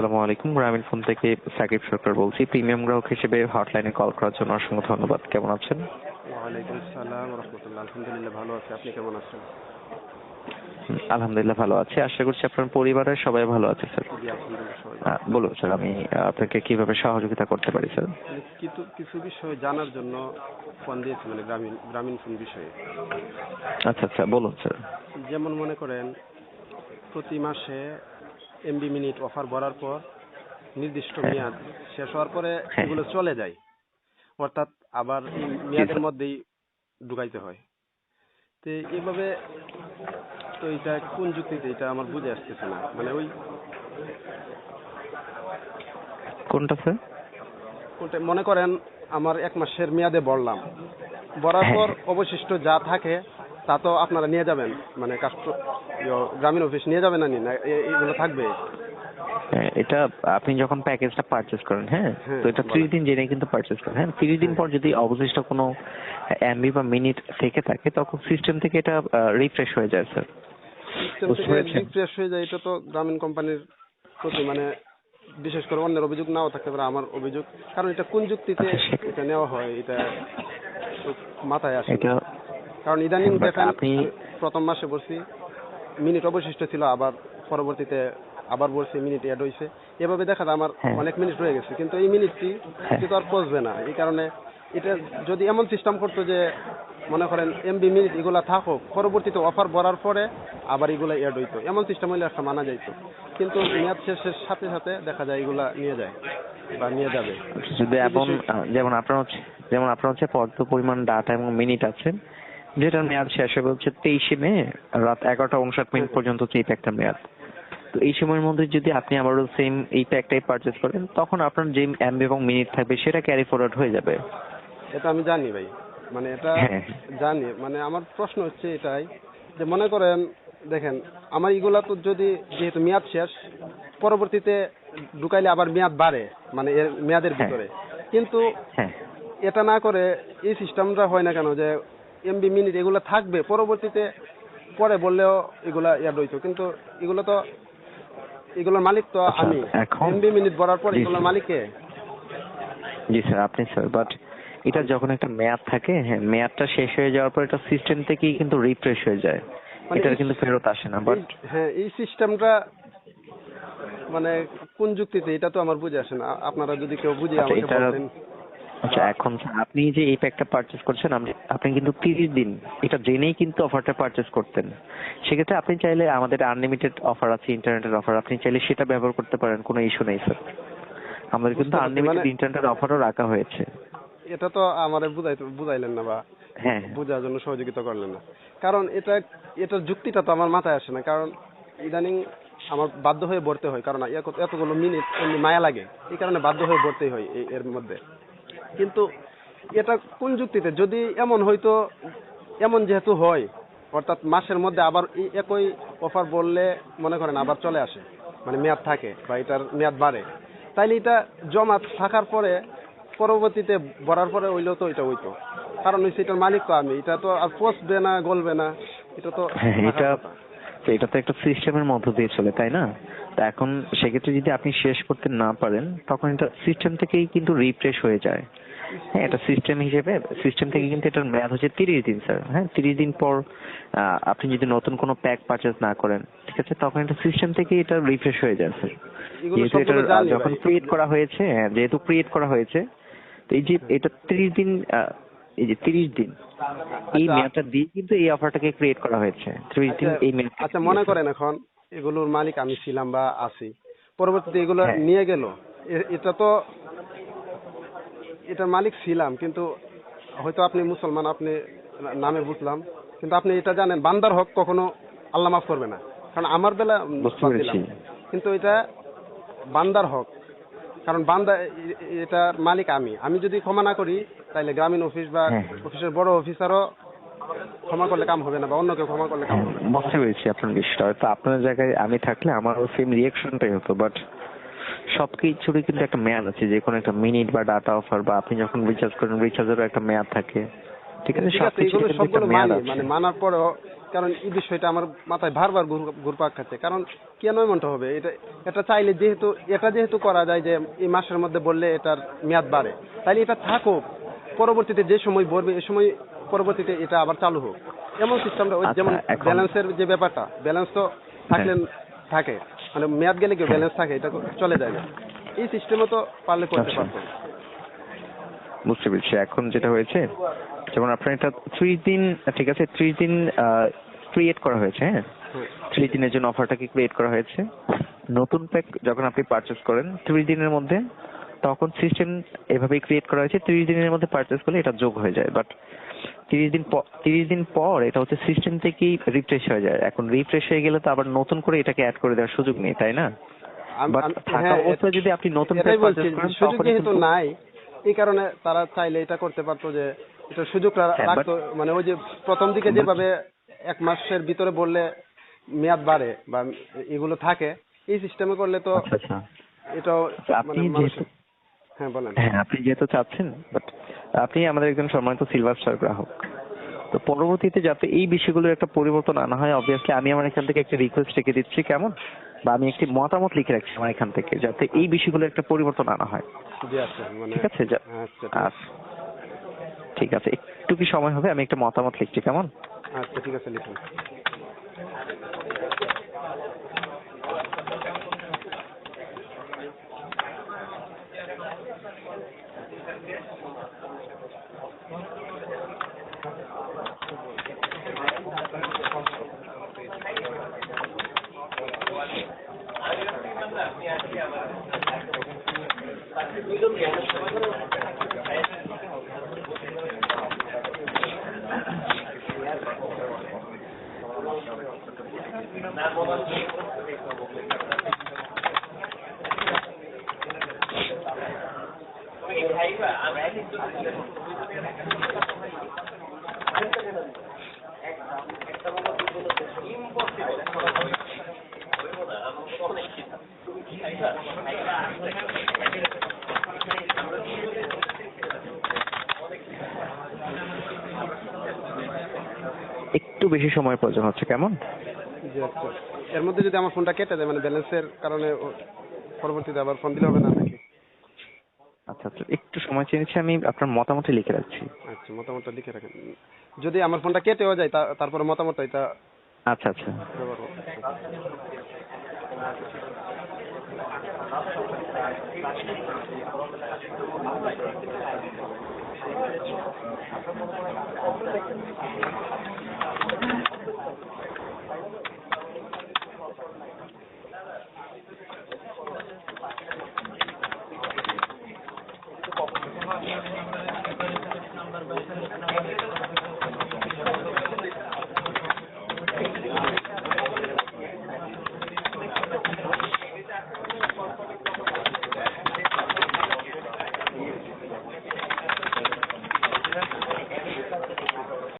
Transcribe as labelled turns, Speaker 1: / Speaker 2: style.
Speaker 1: আসসালামু আলাইকুম। গ্রামীণ ফোন থেকে সাকিব সরকার বলছি। প্রিমিয়াম গ্রাহক হিসেবে হটলাইনে কল করার জন্য অসংখ্য ধন্যবাদ। কেমন আছেন?
Speaker 2: ওয়ালাইকুম আসসালাম রহমতুল্লাহ। আলহামদুলিল্লাহ ভালো আছি। আপনি কেমন আছেন?
Speaker 1: আলহামদুলিল্লাহ ভালো আছি। আশা করছি আপনার পরিবারের সবাই ভালো আছে স্যার। বলুন স্যার আমি আপনাকে কীভাবে সহযোগিতা করতে পারি স্যার?
Speaker 2: কিছু কিছু বিষয় জানার জন্য ফোন দিয়েছি মানে গ্রামীণ গ্রামীণ ফোন বিষয়ে।
Speaker 1: আচ্ছা আচ্ছা বলুন স্যার।
Speaker 2: যেমন মনে করেন প্রতি মাসে এমবি মিনিট অফার ভরার পর নির্দিষ্ট
Speaker 1: হ্যাঁ।
Speaker 2: মেয়াদ শেষ হওয়ার পরে
Speaker 1: হ্যাঁ।
Speaker 2: এগুলো চলে যায়। অর্থাৎ আবার এই মেয়াদের মধ্যেই ঢুকাইতে হয়। তো এইভাবে তো এটা কোন যুক্তিতে এটা আমার বুঝে আসতেছে না। মানে ওই
Speaker 1: কোনটা স্যার?
Speaker 2: ওটা মনে করেন আমার এক মাসের মেয়াদে বললাম। বরার পর অবশিষ্ট যা থাকে তা তো আপনারা নিয়ে যাবেন মানে কাস্ট গ্রামীণ অফিস নিয়ে যাবেন না নি? না এ- এইগুলো থাকবে?
Speaker 1: হ্যাঁ, এটা আপনি যখন প্যাকেজটা পারচেজ করেন হ্যাঁ
Speaker 2: হ্যাঁ,
Speaker 1: তো এটা ত্রিশ দিন জেনে কিন্তু পারচেজ করেন হ্যাঁ ত্রিশ দিন পর যদি অবশিষ্ট কোনো এমবি বা মিনিট থেকে থাকে তখন সিস্টেম থেকে এটা রিফ্রেশ হয়ে যায় স্যার?
Speaker 2: রিফ্রেশ হয়ে যায় এটা তো গ্রামীণ কোম্পানির প্রতি মানে বিশেষ করে অন্যের অভিযোগ নাও থাকতে পারে আমার অভিযোগ। কারণ এটা কোন যুক্তিতে
Speaker 1: আচ্ছা,
Speaker 2: এটা নেওয়া হয় এটা মাথায় আসে
Speaker 1: এটা
Speaker 2: কারণ ইদানিং দেখেন
Speaker 1: আপনি-
Speaker 2: প্রথম মাসে বলছি মিনিট অবশিষ্ট ছিল আবার পরবর্তীতে আবার বলছি মিনিট অ্যাড হয়েছে এভাবে দেখা যায় আমার
Speaker 1: হ্যাঁ।
Speaker 2: অনেক মিনিট রয়ে গেছে কিন্তু এই মিনিটটি
Speaker 1: হ্যাঁ।
Speaker 2: কিন্তু আর পচবে না। এই কারণে এটা যদি এমন সিস্টেম করতো যে মনে করেন এমবি মিনিট এগুলা থাকুক পরবর্তীতে অফার ভরার পরে আবার এগুলা অ্যাড হইতো। এমন সিস্টেম হইলে একটা মানা যাইতো। কিন্তু মেয়াদ শেষের সাথে সাথে দেখা যায় এগুলা নিয়ে যায় বা নিয়ে যাবে।
Speaker 1: এখন যেমন আপনার হচ্ছে যেমন আপনার হচ্ছে পর্যাপ্ত পরিমাণ ডাটা এবং মিনিট আছে যেটার মেয়াদ শেষ হবে হচ্ছে তেইশে মে রাত এগারোটা উনষাট মিনিট পর্যন্ত হচ্ছে এই প্যাকটা মেয়াদ। তো এই সময়ের মধ্যে যদি আপনি আবারও সেম এই প্যাকটাই পারচেজ করেন তখন আপনার যে এমবি এবং মিনিট থাকবে সেটা ক্যারি ফরওয়ার্ড হয়ে যাবে।
Speaker 2: এটা আমি জানি ভাই। মানে এটা
Speaker 1: হ্যাঁ।
Speaker 2: জানি। মানে আমার প্রশ্ন হচ্ছে এটাই যে মনে করেন দেখেন আমার এগুলা তো যদি যেহেতু মেয়াদ শেষ পরবর্তীতে ঢুকাইলে আবার মেয়াদ বাড়ে মানে এর মেয়াদের
Speaker 1: হ্যাঁ।
Speaker 2: ভিতরে। কিন্তু
Speaker 1: হ্যাঁ।
Speaker 2: এটা না করে এই সিস্টেমটা হয় না কেন যে এমবি মিনিট এগুলো থাকবে পরবর্তীতে পরে বললেও এগুলা ইয়াদ হইতো। কিন্তু এগুলো তো এগুলোর মালিক তো
Speaker 1: আচ্ছা,
Speaker 2: আমি। এমবি মিনিট ভরার পর এগুলোর। মালিক। কে
Speaker 1: জি স্যার আপনি স্যার বাট এটা যখন একটা মেয়াদ থাকে হ্যাঁ মেয়াদটা শেষ হয়ে যাওয়ার পর এটা সিস্টেম থেকেই কিন্তু রিফ্রেশ হয়ে যায়।
Speaker 2: মানে
Speaker 1: এটা কিন্তু ফেরত আসে না বাট
Speaker 2: হ্যাঁ এই সিস্টেমটা মানে কোন যুক্তিতে এটা তো আমার বুঝে আসে না। আপনারা যদি কেউ বুঝে
Speaker 1: আচ্ছা,
Speaker 2: আমাকে বলতেন।
Speaker 1: আচ্ছা এখন আপনি যে এই প্যাকটা পারচেজ করছেন আপনি আপনি কিন্তু তিরিশ দিন এটা জেনেই কিন্তু অফারটা পারচেজ করতেন। সেক্ষেত্রে আপনি চাইলে আমাদের আনলিমিটেড অফার আছে ইন্টারনেটের অফার আপনি চাইলে সেটা ব্যবহার করতে পারেন কোনো ইস্যু নেই স্যার আমাদের কিন্তু আনলিমিটেড ইন্টারনেটের অফারও রাখা হয়েছে।
Speaker 2: এটা তো আমারে বুঝাই বুঝাইলেন না বা
Speaker 1: হ্যাঁ।
Speaker 2: বোঝার জন্য সহযোগিতা করলেন না। কারণ এটা এটার যুক্তিটা তো আমার মাথায় আসে না কারণ ইদানিং আমার বাধ্য হয়ে ভরতে হয় কারণ এত- এতগুলো মিনিট এমনি মায়া লাগে এই কারণে বাধ্য হয়ে ভরতেই হয় এর মধ্যে। কিন্তু এটা কোন যুক্তিতে যদি এমন হয়তো এমন যেহেতু হয় অর্থাৎ মাসের মধ্যে আবার একই অফার বললে মনে করেন আবার চলে আসে মানে মেয়াদ থাকে বা এটার মেয়াদ বাড়ে তাইলে এটা জমা থাকার পরে পরবর্তীতে ভরার পরে হইলেও তো এটা হইতো কারণ হচ্ছে এটার মালিক তো আমি এটা তো আর পচবে না গলবে না এটা তো
Speaker 1: হ্যাঁ এটা। তো এটা তো একটা সিস্টেমের মধ্য দিয়ে চলে তাই না? তা এখন সেক্ষেত্রে যদি আপনি শেষ করতে না পারেন তখন এটা সিস্টেম থেকেই কিন্তু রিফ্রেশ হয়ে যায়। হ্যাঁ এটা সিস্টেম হিসেবে সিস্টেম থেকে কিন্তু এটার মেয়াদ হচ্ছে তিরিশ দিন স্যার হ্যাঁ তিরিশ দিন পর আহ, আপনি যদি নতুন কোনো প্যাক পারচেজ না করেন ঠিক আছে তখন এটা সিস্টেম থেকে এটা রিফ্রেশ হয়ে যায় স্যার যেহেতু এটা যখন। ক্রিয়েট করা হয়েছে হ্যাঁ, যেহেতু ক্রিয়েট করা হয়েছে তো এই যে এটা তিরিশ দিন আহ, এই যে তিরিশ দিন এই
Speaker 2: আচ্ছা।
Speaker 1: মেয়াদটা দিয়ে কিন্তু এই অফারটাকে ক্রিয়েট করা হয়েছে। ত্রিশ দিন
Speaker 2: আচ্ছা,
Speaker 1: এই মেয়াদ
Speaker 2: আচ্ছা মনে করেন এখন এগুলোর মালিক আমি ছিলাম বা আছি। পরবর্তীতে এগুলো
Speaker 1: হ্যাঁ।
Speaker 2: নিয়ে গেল। এটা তো এটার মালিক ছিলাম কিন্তু হয়তো আপনি মুসলমান আপনি নামে বুঝলাম। কিন্তু আপনি এটা জানেন বান্দার হক কখনো আল্লাহ মাফ করবে না। কারণ আমার বেলা। কিন্তু এটা বান্দার হক। কারণ বান্দা এটার মালিক আমি। আমি যদি ক্ষমা না করি তাহলে গ্রামীণ অফিস বা। অফিসের বড় অফিসারও ক্ষমা করলে কাম হবে না বা অন্য কেউ ক্ষমা করলে কাম হবে
Speaker 1: বুঝতে পেরেছি আপনার বিষয়টা। হয়তো আপনার জায়গায় আমি থাকলে আমারও সেম রিয়াকশনটাই হতো বাট সবকিছুরই কিন্তু একটা মেয়াদ আছে। যে কোনো একটা মিনিট বা ডাটা অফার বা আপনি যখন রিচার্জ করেন রিচার্জেরও একটা মেয়াদ থাকে। ঠিক আছে
Speaker 2: এগুলো সবগুলো মানি মানে মানার পরেও কারণ এই বিষয়টা আমার মাথায় বারবার ঘুর- ঘুরপাক খাচ্ছে। কারণ কেন এমনটা হবে? এটা এটা চাইলে যেহেতু এটা যেহেতু করা যায় যে এই মাসের মধ্যে বললে এটার মেয়াদ বাড়ে। তাহলে এটা থাকুক। পরবর্তীতে যে সময় বলবে এই সময় পরবর্তীতে এটা আবার চালু হোক। এমন সিস্টেমটা ওই
Speaker 1: আচ্ছা,
Speaker 2: যেমন
Speaker 1: হ্যাঁ।
Speaker 2: ব্যালেন্সের যে ব্যাপারটা ব্যালেন্স তো থাকলে থাকে। মানে মেয়াদ গেলে কি ব্যালেন্স থাকে? এটা চলে যায়। না এই সিস্টেমও তো পারলে করতে
Speaker 1: আচ্ছা।
Speaker 2: পারতো
Speaker 1: বুঝতে পেরেছি। এখন যেটা হয়েছে যেমন আপনার এটা ত্রিশ দিন ঠিক আছে ত্রিশ দিন ক্রিয়েট করা হয়েছে হ্যাঁ। ত্রিশ দিনের জন্য অফারটাকে ক্রিয়েট করা হয়েছে। নতুন প্যাক যখন আপনি পারচেস করেন ত্রিশ দিনের মধ্যে তখন সিস্টেম এভাবে ক্রিয়েট করা হয়েছে ত্রিশ দিনের মধ্যে পারচেস করলে এটা যোগ হয়ে যায়। বাট তিরিশ দিন তিরিশ দিন পর এটা হচ্ছে সিস্টেম থেকেই রিফ্রেশ হয়ে যায়। এখন রিফ্রেশ হয়ে গেলে তো আবার নতুন করে এটাকে অ্যাড করে দেওয়ার সুযোগ নেই তাই না?
Speaker 2: হ্যাঁ,
Speaker 1: যদি আপনি নতুন
Speaker 2: সুযোগ যেহেতু নাই এই কারণে তারা চাইলে এটা করতে পারতো যে এটা সুযোগ
Speaker 1: হ্যাঁ,
Speaker 2: রাখতো। মানে ওই যে প্রথম দিকে যেভাবে এক মাসের ভিতরে বললে মেয়াদ বাড়ে বা এগুলো থাকে এই সিস্টেমে করলে তো
Speaker 1: আচ্ছা আচ্ছা।
Speaker 2: এটাও
Speaker 1: আচ্ছা,
Speaker 2: মানে হ্যাঁ বলেন।
Speaker 1: হ্যাঁ আপনি যেহেতু চাচ্ছেন বাট আপনি আমাদের একজন সম্মানিত সিলভার স্টার গ্রাহক। তো পরবর্তীতে যাতে এই বিষয়গুলোর একটা পরিবর্তন আনা হয় অবভিয়াসলি আমি আমার এখান থেকে একটা রিকোয়েস্ট রেখে দিচ্ছি কেমন? বা আমি একটি মতামত লিখে রাখছি আমার এখান থেকে যাতে এই বিষয়গুলো একটা পরিবর্তন আনা হয়।
Speaker 2: মানে
Speaker 1: ঠিক আছে
Speaker 2: আচ্ছা। ঠিক আছে।
Speaker 1: একটু কি সময় হবে আমি একটা মতামত লিখছি, কেমন
Speaker 2: আচ্ছা ঠিক আছে, লিখুন
Speaker 1: একটু বেশি সময় প্রয়োজন হচ্ছে, কেমন?
Speaker 2: আচ্ছা। এর মধ্যে যদি আমার ফোনটা কেটে যায় মানে ব্যালেন্সের কারণে পরবর্তীতে আবার ফোন দিলে হবে না
Speaker 1: আচ্ছা আচ্ছা একটু সময় চেয়ে নিচ্ছি আমি আপনার মতামতই লিখে রাখছি।
Speaker 2: আচ্ছা মতামতটা লিখে রাখেন। যদি আমার ফোনটা কেটেও যায় তা- তারপরে মতামতটা এটা
Speaker 1: আচ্ছা আচ্ছা।